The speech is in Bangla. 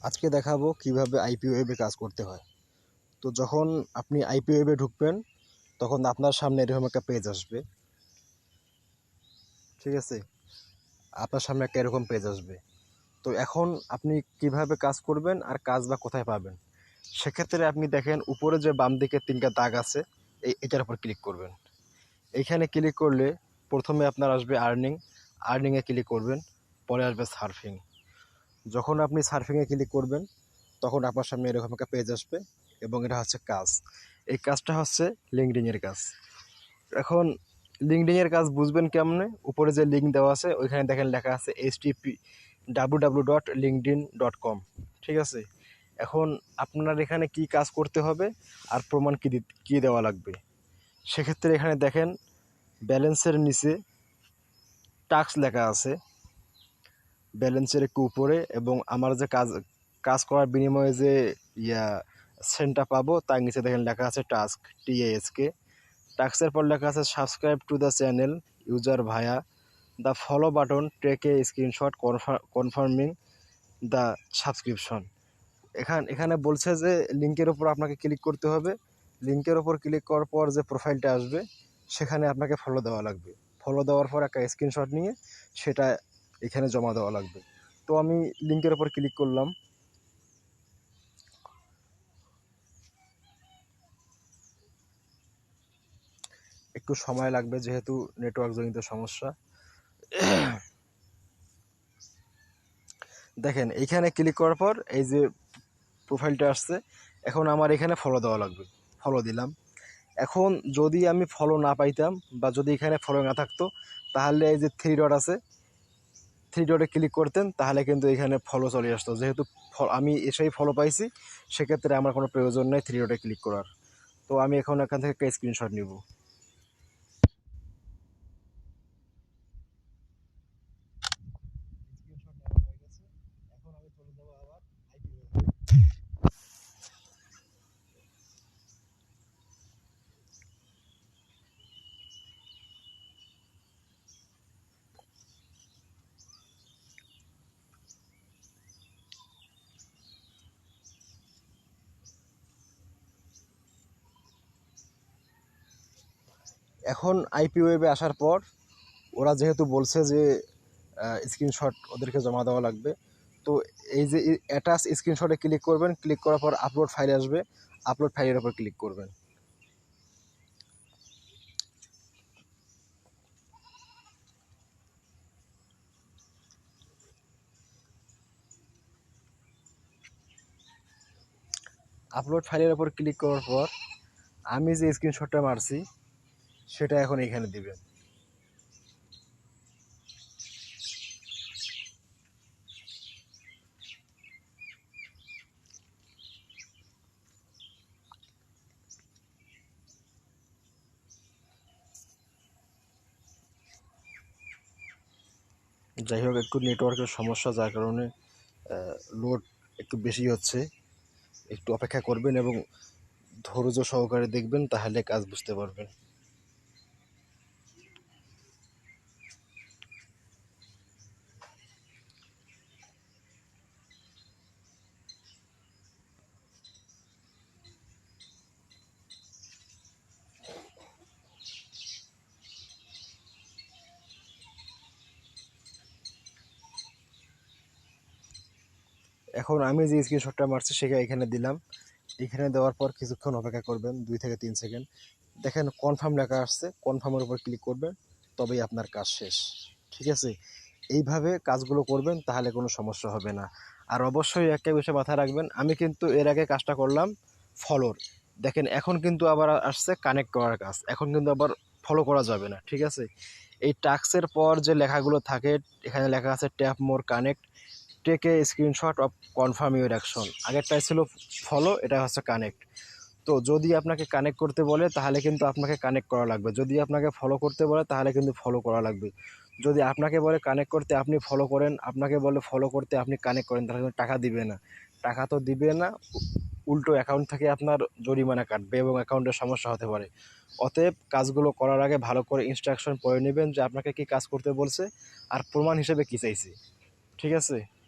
আজকে দেখাবো কীভাবে আইপি ওয়েবে কাজ করতে হয়। তো যখন আপনি আইপি ওয়েবে ঢুকবেন, তখন আপনার সামনে এরকম একটা পেজ আসবে। ঠিক আছে? আপনার সামনে একটা এরকম পেজ আসবে। তো এখন আপনি কীভাবে কাজ করবেন আর কাজ বা কোথায় পাবেন? সেক্ষেত্রে আপনি দেখেন উপরে যে বাম দিকে তিনটা দাগ আছে, এই এটার উপর ক্লিক করবেন। এইখানে ক্লিক করলে প্রথমে আপনার আসবে আর্নিং আর্নিংয়ে ক্লিক করবেন, পরে আসবে সার্ফিং যখন আপনি সার্ফিংয়ে ক্লিক করবেন, তখন আপনার সামনে এরকম একটা পেজ আসবে এবং এটা হচ্ছে কাজ। এই কাজটা হচ্ছে লিঙ্কডিংয়ের কাজ। এখন লিঙ্কডিংয়ের কাজ বুঝবেন কেমনে? উপরে যে লিঙ্ক দেওয়া আছে, ওইখানে দেখেন লেখা আছে H T P W W dot LinkedIn dot com ঠিক আছে? এখন আপনার এখানে কি কাজ করতে হবে আর প্রমাণ কী কী দেওয়া লাগবে? সেক্ষেত্রে এখানে দেখেন ব্যালেন্সের নিচে টাক্স লেখা আছে। ব্যালেন্সের একটু উপরে এবং আমার যে কাজ কাজ করার বিনিময়ে যে, ইয়া সেন্টটা পাবো, তার নিচে দেখেন লেখা আছে টাস্ক টিএএসকে টাস্কের পর লেখা আছে subscribe to the channel user via the follow button a screenshot confirming the subscription এখান, এখানে বলছে যে লিঙ্কের ওপর আপনাকে ক্লিক করতে হবে। লিঙ্কের ওপর ক্লিক করার পর যে প্রোফাইলটা আসবে, সেখানে আপনাকে ফলো দেওয়া লাগবে। ফলো দেওয়ার পর একটা স্ক্রিনশট নিয়ে সেটা এখানে জমা দেওয়া লাগবে। তো আমি লিঙ্কের ওপর ক্লিক করলাম। একটু সময় লাগবে যেহেতু নেটওয়ার্ক জনিত সমস্যা। দেখেন এইখানে ক্লিক করার পর এই যে প্রোফাইলটা আসছে, এখন আমার এখানে ফলো দেওয়া লাগবে। ফলো দিলাম। এখন যদি আমি ফলো না পাইতাম বা যদি এখানে ফলো না থাকতো, তাহলে এই যে থ্রি ডট আছে থ্রি ডটে ক্লিক করতেন, তাহলে কিন্তু এখানে ফলো চলে আসতো। যেহেতু আমি এসেই ফলো পাইছি, সেক্ষেত্রে আমার কোনো প্রয়োজন নেই থ্রি ডটে ক্লিক করার। তো আমি এখন এখান থেকে স্ক্রিনশট নিব। এখন আইপি ওয়েবে আসার পর ওরা যেহেতু বলছে যে স্ক্রিনশট ওদেরকে জমা দেওয়া লাগবে, তো এই যে অ্যাটাচ স্ক্রিনশটে ক্লিক করবেন ক্লিক করার পর আপলোড ফাইল আসবে আপলোড ফাইলের ওপর ক্লিক করবেন। আপলোড ফাইলের ওপর ক্লিক করার পর আমি যে স্ক্রিনশটটা মারছি সেটা এখন এখানে দিবেন। যাই হোক, একটু নেটওয়ার্কের সমস্যা, যার কারণে লোড একটু বেশি হচ্ছে। একটু অপেক্ষা করবেন এবং ধৈর্য সহকারে দেখবেন, তাহলে কাজ বুঝতে পারবেন। এখন আমি যে স্ক্রিনশটটা মারছি, সেটা এখানে দিলাম। এখানে দেওয়ার পর কিছুক্ষণ অপেক্ষা করবেন, দুই থেকে তিন সেকেন্ড দেখেন কনফার্ম লেখা আসছে কনফার্মের উপর ক্লিক করবেন, তবেই আপনার কাজ শেষ। ঠিক আছে? এইভাবে কাজগুলো করবেন, তাহলে কোনো সমস্যা হবে না। আর অবশ্যই একটা বিষয় মাথায় রাখবেন, আমি কিন্তু এর আগে কাজটা করলাম ফলোর দেখেন, এখন কিন্তু আবার আসছে কানেক্ট করার কাজ। এখন কিন্তু আবার ফলো করা যাবে না, ঠিক আছে? এই টাস্কের পর যে লেখাগুলো থাকে, এখানে লেখা আছে tap more connect take screenshot of confirm your action আগেরটাই ছিল ফলো এটা হচ্ছে কানেক্ট তো যদি আপনাকে কানেক্ট করতে বলে, তাহলে কিন্তু আপনাকে কানেক্ট করা লাগবে। যদি আপনাকে ফলো করতে বলে, তাহলে কিন্তু ফলো করা লাগবে। যদি আপনাকে বলে কানেক্ট করতে আপনি ফলো করেন, আপনাকে বলে ফলো করতে আপনি কানেক্ট করেন, তাহলে কিন্তু টাকা দিবে না। টাকা তো দিবে না, উল্টো অ্যাকাউন্ট থেকে আপনার জরিমানা কাটবে এবং অ্যাকাউন্টের সমস্যা হতে পারে। অতএব কাজগুলো করার আগে ভালো করে ইনস্ট্রাকশন পড়ে নেবেন যে আপনাকে কি কাজ করতে বলছে আর প্রমাণ হিসেবে কী চাইছে। ঠিক আছে?